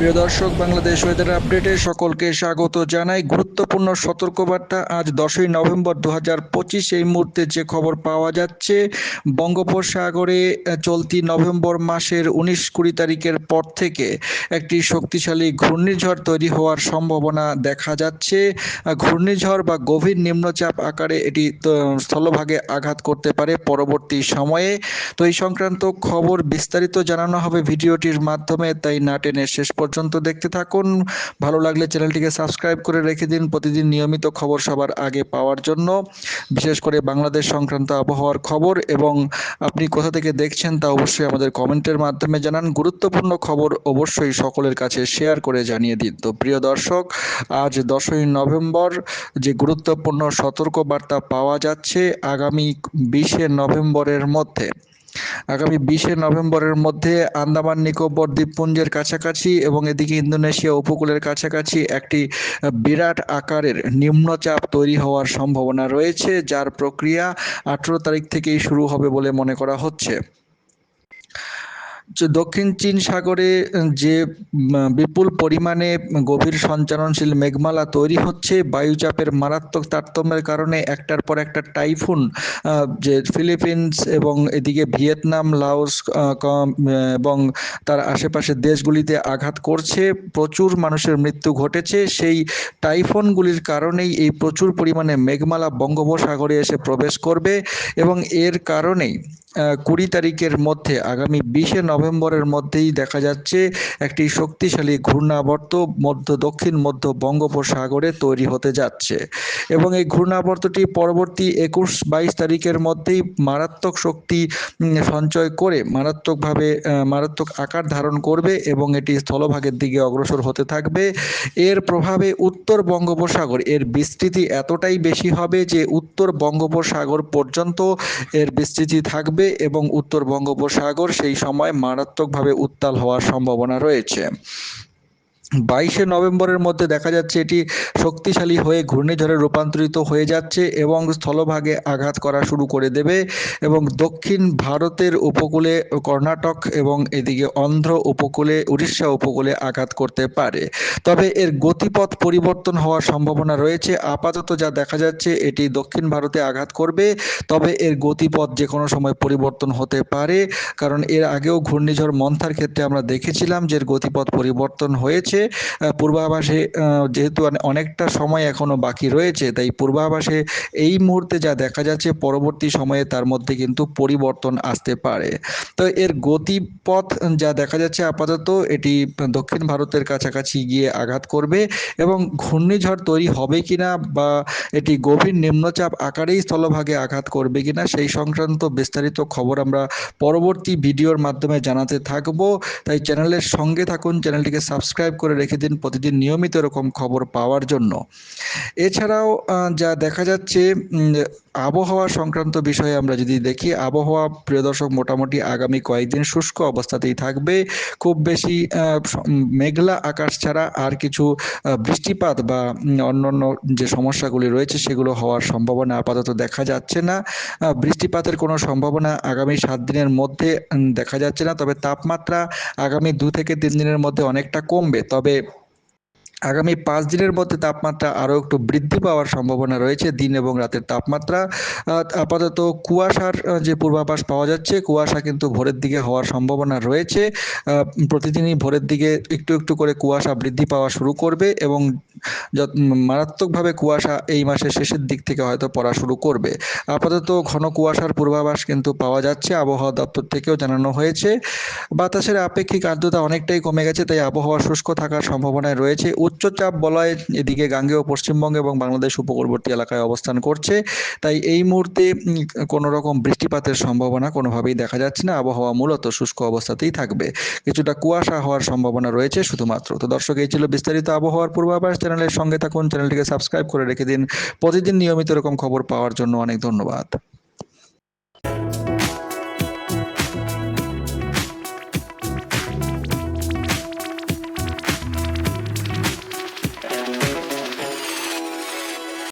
প্রিয় দর্শক, বাংলাদেশ ওয়েদার আপডেটে সকলকে স্বাগত জানাই। গুরুত্বপূর্ণ সতর্কবার্তা, আজ দশই নভেম্বর দু হাজার পঁচিশ, এই মুহূর্তে যে খবর পাওয়া যাচ্ছে, বঙ্গোপসাগরে চলতি নভেম্বর মাসের উনিশ কুড়ি তারিখের পর থেকে একটি শক্তিশালী ঘূর্ণিঝড় তৈরি হওয়ার সম্ভাবনা দেখা যাচ্ছে। ঘূর্ণিঝড় বা গভীর নিম্নচাপ আকারে এটি স্থলভাগে আঘাত করতে পারে পরবর্তী সময়ে। তো এই সংক্রান্ত খবর বিস্তারিত জানানো হবে ভিডিওটির মাধ্যমে, তাই না টেনে শেষ পর্যন্ত দেখতে থাকুন। ভালো লাগলে চ্যানেলটিকে সাবস্ক্রাইব করে রেখে দিন। প্রতিদিন নিয়মিত খবর সবার আগে পাওয়ার জন্য। বিশেষ করে বাংলাদেশ সংক্রান্ত আবহাওয়ার খবর এবং আপনি কোথা থেকে দেখছেন তা অবশ্যই আমাদের কমেন্টের মাধ্যমে জানান। গুরুত্বপূর্ণ খবর অবশ্যই সকলের কাছে শেয়ার করে জানিয়ে দিন। তো প্রিয় দর্শক, আজ দশই নভেম্বর, যে গুরুত্বপূর্ণ সতর্কবার্তা পাওয়া যাচ্ছে আগামী বিশে নভেম্বরের মধ্যে। আগামী বিশে নভেম্বরের মধ্যে আন্দামান, নিকোবর দ্বীপপুঞ্জের কাছাকাছি এবং এদিকে ইন্দোনেশিয়া উপকূলের কাছাকাছি একটি বিরাট আকারের নিম্নচাপ তৈরি হওয়ার সম্ভাবনা রয়েছে, যার প্রক্রিয়া আঠেরো তারিখ থেকেই শুরু হবে বলে মনে করা হচ্ছে। দক্ষিণ চীন সাগরে যে বিপুল পরিমাণে গভীর সঞ্চালনশীল মেঘমালা তৈরি হচ্ছে, বায়ুচাপের মারাত্মক তারতম্যের কারণে একটার পর একটা টাইফুন যে ফিলিপিন্স এবং এদিকে ভিয়েতনাম, লাওস এবং তার আশেপাশের দেশগুলিতে আঘাত করছে, প্রচুর মানুষের মৃত্যু ঘটেছে, সেই টাইফুনগুলির কারণেই এই প্রচুর পরিমাণে মেঘমালা বঙ্গোপসাগরে এসে প্রবেশ করবে এবং এর কারণেই কুড়ি তারিখের মধ্যে, আগামী বিশে নভেম্বরের মধ্যেই দেখা যাচ্ছে একটি শক্তিশালী ঘূর্ণাবর্ত মধ্য দক্ষিণ মধ্য বঙ্গোপসাগরে তৈরি হতে যাচ্ছে। এবং এই ঘূর্ণাবর্তটি পরবর্তী একুশ বাইশ তারিখের মধ্যেই মারাত্মক শক্তি সঞ্চয় করে মারাত্মকভাবে মারাত্মক আকার ধারণ করবে এবং এটি স্থলভাগের দিকে অগ্রসর হতে থাকবে। এর প্রভাবে উত্তর বঙ্গোপসাগর, এর বিস্তৃতি এতটাই বেশি হবে যে উত্তর বঙ্গোপসাগর পর্যন্ত এর বিস্তৃতি থাকবে। এবং উত্তর বঙ্গোপসাগর সেই সময় মারাত্মকভাবে উত্তাল হওয়ার সম্ভাবনা রয়েছে। বাইশে নভেম্বরের মধ্যে দেখা যাচ্ছে এটি শক্তিশালী হয়ে ঘূর্ণিঝড়ে রূপান্তরিত হয়ে যাচ্ছে এবং স্থলভাগে আঘাত করা শুরু করে দেবে এবং দক্ষিণ ভারতের উপকূলে কর্ণাটক এবং এদিকে অন্ধ্র উপকূলে, উড়িষ্যা উপকূলে আঘাত করতে পারে। তবে এর গতিপথ পরিবর্তন হওয়ার সম্ভাবনা রয়েছে। আপাতত যা দেখা যাচ্ছে, এটি দক্ষিণ ভারতে আঘাত করবে। তবে এর গতিপথ যে কোনো সময় পরিবর্তন হতে পারে, কারণ এর আগেও ঘূর্ণিঝড় মন্থার ক্ষেত্রে আমরা দেখেছিলাম যে এর গতিপথ পরিবর্তন হয়েছে। রয়েছে। পূর্বাভাসে যেহেতু অনেকটা সময় এখনও বাকি রয়েছে, তাই পূর্বাভাসে এই মুহূর্তে যা দেখা যাচ্ছে, পরবর্তী সময়ে তার মধ্যে কিন্তু পরিবর্তন আসতে পারে। তো এর গতিপথ যা দেখা যাচ্ছে, আপাতত এটি দক্ষিণ ভারতের কাছাকাছি গিয়ে আঘাত করবে এবং ঘূর্ণিঝড় তৈরি হবে কিনা বা এটি গভীর নিম্নচাপ আকারেই স্থলভাগে আঘাত করবে কিনা, সেই সংক্রান্ত বিস্তারিত খবর আমরা পরবর্তী ভিডিওর মাধ্যমে জানাতে থাকব। তাই চ্যানেলের সঙ্গে থাকুন, চ্যানেলটিকে সাবস্ক্রাইব করে রেখে দিন প্রতিদিন নিয়মিত এরকম খবর পাওয়ার জন্য। এছাড়াও যা দেখা যাচ্ছে আবহাওয়া সংক্রান্ত বিষয়ে আমরা যদি দেখি, আবহাওয়া প্রিয় দর্শক মোটামুটি আগামী কয়েকদিন শুষ্ক অবস্থাতেই থাকবে। খুব বেশি মেঘলা আকাশ ছাড়া আর কিছু বৃষ্টিপাত বা অন্যান্য যে সমস্যাগুলি রয়েছে সেগুলো হওয়ার সম্ভাবনা আপাতত দেখা যাচ্ছে না। বৃষ্টিপাতের কোনো সম্ভাবনা আগামী সাত দিনের মধ্যে দেখা যাচ্ছে না। তবে তাপমাত্রা আগামী দু থেকে তিন দিনের মধ্যে অনেকটা কমবে। তবে আগামী পাঁচ দিনের মধ্যে তাপমাত্রা আরও একটু বৃদ্ধি পাওয়ার সম্ভাবনা রয়েছে দিন এবং রাতের তাপমাত্রা। আপাতত কুয়াশার যে পূর্বাভাস পাওয়া যাচ্ছে, কুয়াশা কিন্তু ভোরের দিকে হওয়ার সম্ভাবনা রয়েছে। প্রতিদিনই ভোরের দিকে একটু একটু করে কুয়াশা বৃদ্ধি পাওয়া শুরু করবে এবং মারাত্মকভাবে কুয়াশা এই মাসের শেষের দিক থেকে হয়তো পড়া শুরু করবে। আপাতত ঘন কুয়াশার পূর্বাভাস কিন্তু পাওয়া যাচ্ছে, আবহাওয়া দপ্তর থেকেও জানানো হয়েছে। বাতাসের আপেক্ষিক আর্দ্রতা অনেকটাই কমে গেছে, তাই আবহাওয়া শুষ্ক থাকার সম্ভাবনায় রয়েছে। উচ্চচাপ বলয় এদিকে গাঙ্গেয় পশ্চিমবঙ্গ এবং বাংলাদেশ উপকূলবর্তী এলাকায় অবস্থান করছে। তাই এই মুহূর্তে কোনো রকম বৃষ্টিপাতের সম্ভাবনা কোনোভাবেই দেখা যাচ্ছে না। আবহাওয়া মূলত শুষ্ক অবস্থাতেই থাকবে। কিছুটা কুয়াশা হওয়ার সম্ভাবনা রয়েছে শুধুমাত্র। তো দর্শক, এই ছিল বিস্তারিত আবহাওয়ার পূর্বাভাস। চ্যানেলের সঙ্গে থাকুন, চ্যানেলটিকে সাবস্ক্রাইব করে রেখে দিন। প্রতিদিন নিয়মিত এরকম খবর পাওয়ার জন্য অনেক ধন্যবাদ।